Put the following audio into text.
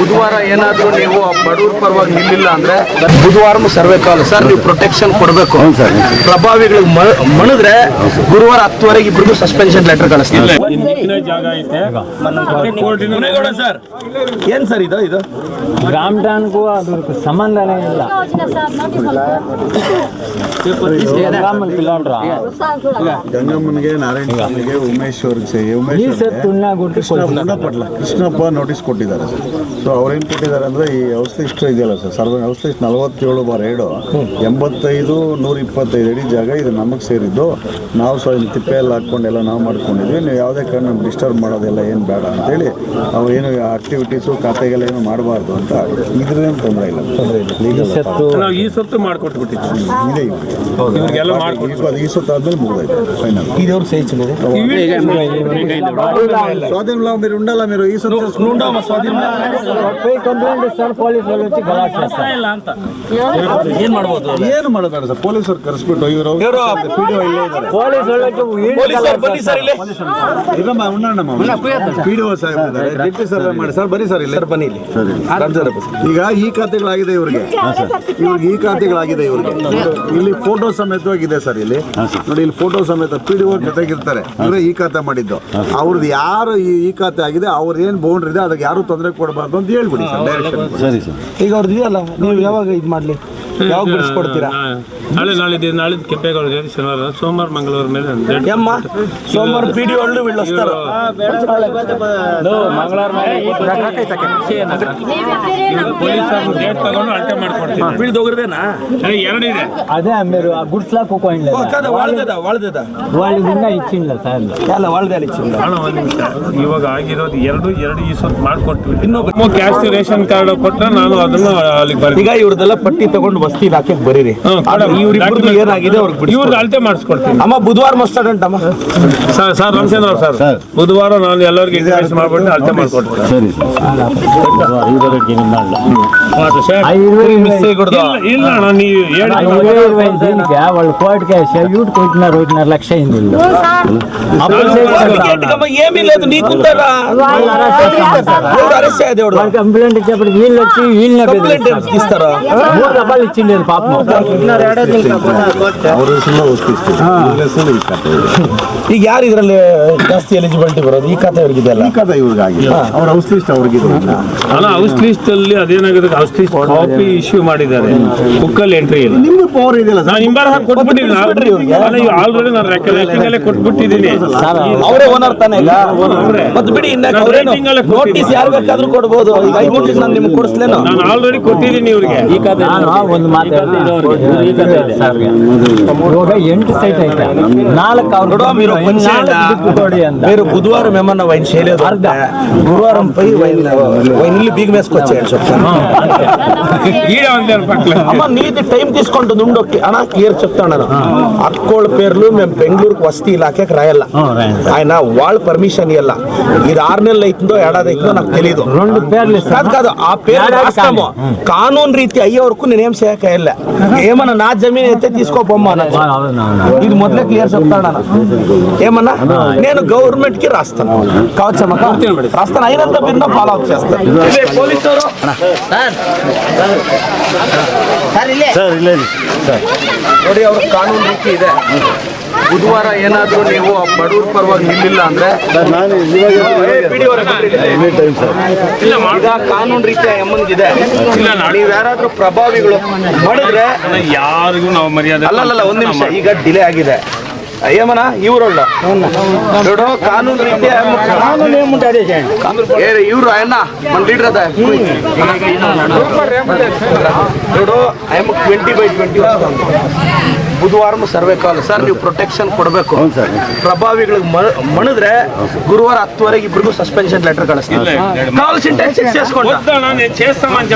ಬುಧವಾರ ಏನಾದರೂ ನೀವು ಬಡವ್ರ ಪರವಾಗಿ ನಿಲ್ಲಿಲ್ಲ ಅಂದ್ರೆ ಬುಧವಾರ ಸರ್ವೆ ಕಾಲ. ಸರ್ ನೀವು ಪ್ರೊಟೆಕ್ಷನ್ ಕೊಡಬೇಕು. ಪ್ರಭಾವಿಗಳಿಗೆ ಮಣಿದ್ರೆ ಗುರುವಾರ ಹತ್ತುವರೆಗೆ ಇಬ್ರಿಗೂ ಸಸ್ಪೆನ್ಷನ್ ಲೆಟರ್ ಕಳಿಸ್ತಾರೆ. ಜಾಗ ಐತೆ. ಸರ್. ಏನ್ ಸರ್ ಇದು ಇದು? ಗ್ರಾಮದಾನ್ಗೂ ಅದ್ರ ಸಂಬಂಧನೇ ಇಲ್ಲ. ಗಂಗಮ್ಮನಿಗೆ ನಾರಾಯಣ ಸ್ವಾಮಿಗೆ ಉಮೇಶ್ ಅವ್ರಿಗೆ ಸೇ- ಉಮೇಶ್ ಈ ಅವ್ರಿಗೆ ಸರ್ ತುಣ್ಣ ಗುಡ್ಡ ಕೃಷ್ಣ ಪಟ್ಲ ಕೃಷ್ಣಪ್ಪ ನೋಟಿಸ್ ಕೊಟ್ಟಿದ್ದಾರೆ ಸರ್. ಸೊ ಅವ್ರೇನು ಕೊಟ್ಟಿದ್ದಾರೆ ಅಂದರೆ ಈ ಔಷಧಿ ಇಷ್ಟು ಇದೆಯಲ್ಲ ಸರ್ ಸರ್ವ ಔಷಧಿ ಇಷ್ಟು ನಲವತ್ತೇಳು ಬಾರ್ ಏಳು ಎಂಬತ್ತೈದು ನೂರ ಇಪ್ಪತ್ತೈದು ಅಡಿ ಜಾಗ ಇದು ನಮಗೆ ಸೇರಿದ್ದು ನಾವು ಸೊ ಇಲ್ಲಿ ತಿಪ್ಪೆ ಎಲ್ಲ ಹಾಕ್ಕೊಂಡೆಲ್ಲ ನಾವು ಮಾಡ್ಕೊಂಡಿದ್ವಿ ನೀವು ಯಾವುದೇ ಕಾರಣ ನಮ್ಗೆ ಡಿಸ್ಟರ್ಬ್ ಮಾಡೋದೆಲ್ಲ ಏನು ಬೇಡ ಅಂತೇಳಿ ಅವು ಏನು ಆಕ್ಟಿವಿಟೀಸು ಖಾತೆಗೆಲ್ಲ ಏನು ಮಾಡಬಾರ್ದು ಅಂತ ಇದ್ರೇನು ತೊಂದರೆ ಇಲ್ಲ ತೊಂದರೆ ಇಲ್ಲ ಲೀಗಲ್ ಸತ್ತು ನಾವು ಈ ಸೊತ್ತು ಮಾಡ್ಕೊಟ್ಬಿಟ್ಟಿದ್ವಿ ಇದೆ ಇವ್ರಿಗೆ. ಇವ್ರಿಗೆಲ್ಲ ಮಾಡ್ಕೊಟ್ಟು ಈಗ ಅದು ಈ ಸೊತ್ತು ಆದ್ಮೇಲೆ ಮುಗಿದೈತೆ ಫೈನಲ್ ఇదెవరు చేయించినది స్వాధీనంలో మీరు ఉండాలా మీరు ఈ ಇಲ್ಲ ಅಂತ. ಏನ್ ಮಾಡ್ಬೋದು ಏನು ಮಾಡಬೇಡ ಸರ್ ಪೊಲೀಸರು ಕರೆಸ್ಬಿಟ್ಟು ಇವರು ಇವರು ಪಿಡಿಒ ಇಲ್ಲೇ ಇದ್ದಾರೆ. पुलिस ಸರ್ ಡಿಪ್ಟಿ ಸರ್ವೆ ಮಾಡಿ. ಸರ್ ಬನ್ನಿ ಸರ್ ಇಲ್ಲಿ. ಬನ್ನಿ ಇಲ್ಲಿ. ಈಗ ಈ ಖಾತೆಗಳಾಗಿದೆ ಸರ್. ಇವ್ರಿಗೆ ಈ ಖಾತೆಗಳಾಗಿದೆ ಇವ್ರಿಗೆ. ಇಲ್ಲಿ ಫೋಟೋ ಸಮೇತವಾಗಿದೆ ಸರ್ ಇಲ್ಲಿ. ನೋಡಿ ಇಲ್ಲಿ ಫೋಟೋ ಸಮೇತ ಪಿ ಡಿ ಜೊತೆಗಿರ್ತಾರೆ. ಅಂದ್ರೆ ಈ ಖಾತೆ ಮಾಡಿದ್ದು. ಅವ್ರದ್ದು ಯಾರು ಈ ಈ ಖಾತೆ ಆಗಿದೆ ಅವ್ರ ಏನ್ ಬೌಂಡ್ರಿ ಇದೆ ಅದಕ್ಕೆ ಯಾರು ತೊಂದರೆ ಕೊಡಬಾರ್ದು ಅಂತ ಹೇಳ್ಬಿಡಿ ಸರ್ ಡೈರೆಕ್ಷನ್ ಸರಿ ಸರ್. ಈಗ ಅವ್ರದ್ದು ಇದೆಯಲ್ಲ ನೀವು ಯಾವಾಗ ಇದು ಮಾಡ್ಲಿ? ಯಾವಾಗ ಬಿಡಿಸ್ಕೊಡ್ತೀರಾ ನಾಳೆ ನಾಳಿದ್ದು ನಾಳಿದ್ದು ಕೆಪ್ಪೇಗೌಡ ಜಯಂತಿ ಶನಿವಾರ ಸೋಮವಾರ ಮಂಗಳವಾರ ಮೇಲೆ ಯಮ್ಮ ಸೋಮವಾರ ಪಿ ಡಿ ಪೊಲೀಸ್ ಬೀಳಿಸ್ತಾರ ತಗೊಂಡು ಎರಡಿದೆ ಅದೇ ಆಮೇಲೆ ಗುಡ್ಸ್ಲಾಕ್ ಇವಾಗ ಆಗಿರೋದು ಎರಡು ಎರಡು ಈ ಸೊತ್ತು ಮಾಡ್ಕೊಟ್ಟು ಇನ್ನೊಬ್ಬ ಕ್ಯಾಶ್ ರೇಷನ್ ಕಾರ್ಡ್ ಕೊಟ್ಟರೆ ನಾನು ಅದನ್ನು ಅಲ್ಲಿಗೆ ಬರ್ತೀನಿ. ಈಗ ಪಟ್ಟಿ ತಗೊಂಡು ವಸ್ತಿ ಇಲಾಖೆಗೆ ಬರೀರಿ ಇವ್ರಿಬ್ರು ಏನಾಗಿದೆ ಇವ್ರಿಗೆ ಅಳತೆ ಮಾಡಿಸ್ಕೊಡ್ತೀನಿ ಅಮ್ಮ ಬುಧವಾರ ಮಸ್ತಾಡಂಟಮ್ಮ ಸರ್ ಸರ್ ರಾಮಚಂದ್ರ ಸರ್ ಬುಧವಾರ ನಾನು ಎಲ್ಲರಿಗೂ ಮಾಡ್ಬಿಟ್ಟು ಅಳತೆ ಮಾಡಿಸ್ಕೊಡ್ತೀನಿ ಸರಿ ಇಲ್ಲ ನಾನು ನೀವು వాళ్ళు కోర్టు కేసు డబ్బాలు ఇచ్చిండేది పాపం ಅವ್ರ ಹೆಸರನ್ನ ಔಷಧಿ ಈ ಖಾತೆ ಈಗ ಯಾರು ಇದರಲ್ಲಿ ಜಾಸ್ತಿ ಎಲಿಜಿಬಿಲಿಟಿ ಬರೋದು ಈ ಖಾತೆ ಅವ್ರಿಗೆ ಅಲ್ಲ ಈ ಖಾತೆ ಇವ್ರಿಗೆ ಆಗಿದೆ ಅವ್ರ ಔಷಧಿ ಇಷ್ಟ ಅವ್ರಿಗೆ ಅಲ್ಲ ಹೌಸ್ ಲಿಸ್ಟ್ ಅಲ್ಲಿ ಅದೇನಾಗಿದೆ ಹೌಸ್ ಲಿಸ್ಟ್ ಕಾಪಿ ಇಶ್ಯೂ ಮಾಡಿದ್ದಾರೆ ಬುಕ್ಕಲ್ಲಿ ಎಂಟ್ರಿ ಇಲ್ಲ ನಿಮ್ಗೆ ಪವರ್ ಇದೆಯಲ್ಲ ನಾನು ಹಿಂಬಾರ ಕೊಟ್ಬಿಟ್ಟಿದ್ದೀನಿ ಆಲ್ರೆಡಿ ನಾನು ರೆಕಾರ್ಡಿಂಗ್ ಅಲ್ಲೇ ಕೊಟ್ಬಿಟ್ಟಿದ್ದೀನಿ ಅವರೇ ಓನರ್ ತಾನೇ ಈಗ ಅವ್ರೇ. ಮತ್ತೆ ಬಿಡಿ ಇನ್ನ ನಾನು ಅವ್ರೇನು rating ಅಲ್ಲೇ ಕೊಟ್ಟಿದ್ದೀನಿ. ನೋಟಿಸ್ ಯಾರು ಬೇಕಾದ್ರೂ ಕೊಡ್ಬೋದು ಈಗ ಐದು ನಿಮಿಷ ನಾನು ನಿಮ್ಗೆ ಕೊಡಿಸ್ಲೇನು ನಾನು ಆಲ್ರೆಡಿ ಕೊಟ್ಟಿದ್ದೀನಿ ಇವ್ರಿಗೆ ನಾನು ಒಂದು ಮಾತು ಇವಾಗ ಎಂಟು ಸೈಟ್ ಐತೆ ನಾಲ್ಕು ಅವ್ರು ನೋಡು, మీరు ಕೊಟ್ಟಿದ್ರು, కొంచెం నాలుగు దిక్కు కొడి అంద. మీరు బుధవారం ఏమన్నా వైన్ చేయలేదు అంటే గురువారం పోయి వైన్ వైన్ ఇల్లు బీగ వేసుకొచ్చేయండి చెప్తాను ఈడే ఉంది పక్కన అమ్మ నీది టైం తీసుకుంటుంది ఉండు అన్న క్లియర్ చెప్తాను అక్కోళ్ళ పేర్లు మేము బెంగళూరుకు వస్తీ ఇలాకే రాయాల ఆయన వాళ్ళ పర్మిషన్ ఇవ్వాల ఇది ఆరు నెలలు అవుతుందో ఏడాది అవుతుందో నాకు తెలియదు రెండు పేర్లు ఇస్తాను. కాదు కాదు ఆ పేరు ఏడాది రాస్తాము కానీ. కానూన్ రీతి అయ్యే వరకు నేనేం చేయకయ్యలే ఏమన్నా నా జమీన్ అయితే తీసుకోపోమ్మా అనొచ్చు. అవును, అవును. ఇది మొదలే క్లియర్ చెప్తాను ఏమన్నా నేను గవర్నమెంట్ కి రాస్తాను కావచ్చమ్మా రాస్తాను అయినంత భిన్న ఫాలో అప్ చేస్తాను పోలీసు ಸರ್ ಇಲ್ಲ ನೋಡಿ ಅವ್ರ ಕಾನೂನು ರೀತಿ ಇದೆ ಬುಧವಾರ ಏನಾದರೂ ನೀವು ಬಡವ್ರ ಪರವಾಗಿ ನಿಲ್ಲಿಲ್ಲ ಅಂದ್ರೆ? ಈಗ ಕಾನೂನು ರೀತಿಯ ಎಮ್ಮನ್ಗಿದೆ ನೀವು ಯಾರಾದ್ರೂ ಪ್ರಭಾವಿಗಳು ಮಾಡಿದ್ರೆ ಯಾರಿಗೂ ನಾವು ಮರ್ಯಾದೆ ಅಲ್ಲ ಒಂದ್ ನಿಮಿಷ ಈಗ ಡಿಲೇ ಆಗಿದೆ. ಅಯ್ಯಮ್ಮನ ಇವರಲ್ಲ ನೋಡು ಕಾನೂನು ರೀತಿ ಕಾನೂನು ಏಮುಂಟು ಅದೇ. ಏರೆ ಇವರು ಅಣ್ಣ ನೋಡು ಟ್ವೆಂಟಿ ಬೈ ಬುಧವಾರ ಸರ್ವೆ ಕಾಲ್ ಸರ್ ನೀವು ಪ್ರೊಟೆಕ್ಷನ್ ಕೊಡಬೇಕು. ಪ್ರಭಾವಿಗಳಿಗೆ ಮಣಿದ್ರೆ ಗುರುವಾರ ಹತ್ತುವರೆಗೆ ಇಬ್ಬರಿಗೂ ಸಸ್ಪೆನ್ಷನ್ ಲೆಟರ್ ಕಳಿಸ್ತೀನಿ ಸಿಂಟೆನ್ಸ್ చేయిస్తామని